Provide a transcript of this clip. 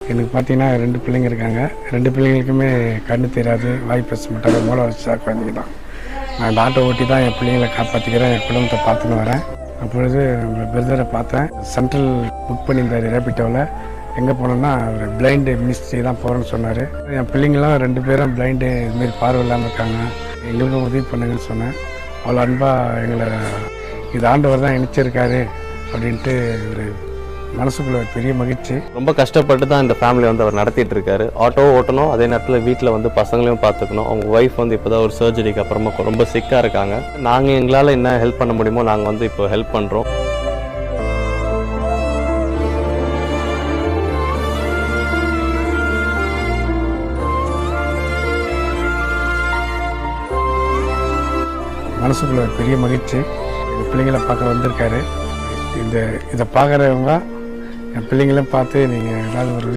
எனக்கு பார்த்தீங்கன்னா ரெண்டு பிள்ளைங்க இருக்காங்க. ரெண்டு பிள்ளைங்களுக்குமே கண்ணு தெரியாது வாய் பேச மாட்டாங்க மூளை வச்சா குழந்தைங்க தான் நான் டாக்டர் ஓட்டி தான் என் பிள்ளைங்களை காப்பாற்றிக்கிறேன் என் குடும்பத்தை பார்த்துன்னு வரேன். அப்பொழுது உங்கள் பிரதரை பார்த்தேன். சென்ட்ரல் புக் பண்ணியிருந்தார் ரேபிட்டோவில் எங்கே போனோன்னா அவர் பிளைண்டு மினிஸ்ட்ரி தான் போகிறேன்னு சொன்னார். என் பிள்ளைங்களாம் ரெண்டு பேரும் பிளைண்டு இதுமாரி பார்வை இல்லாமல் இருக்காங்க. எங்களுக்கும் உதவி பண்ணுங்கன்னு சொன்னேன். அவ்வளோ அன்பாக எங்களை இது ஆண்டவர் தான் இணைச்சிருக்காரு அப்படின்ட்டு ஒரு மனசுக்குள்ள ஒரு பெரிய மகிழ்ச்சி. ரொம்ப கஷ்டப்பட்டு தான் இந்த ஃபேமிலி வந்து அவர் நடத்திட்டு இருக்காரு ஆட்டோ ஓட்டணும் அதே நேரத்தில் வீட்டில் வந்து பசங்களையும் பார்த்துக்கணும். அவங்க ஒய்ஃப் வந்து இப்போ தான் ஒரு சர்ஜரிக்கு அப்புறமா ரொம்ப சிக்காக இருக்காங்க. நாங்கள் எங்களால் என்ன ஹெல்ப் பண்ண முடியுமோ நாங்கள் வந்து இப்போ ஹெல்ப் பண்ணுறோம் மனசுக்குள்ள ஒரு பெரிய மகிழ்ச்சி. பிள்ளைங்களை பார்க்க வந்திருக்காரு. இந்த இதை பார்க்குறவங்க என் பிள்ளைங்களும் பார்த்து நீங்கள் ஏதாவது ஒரு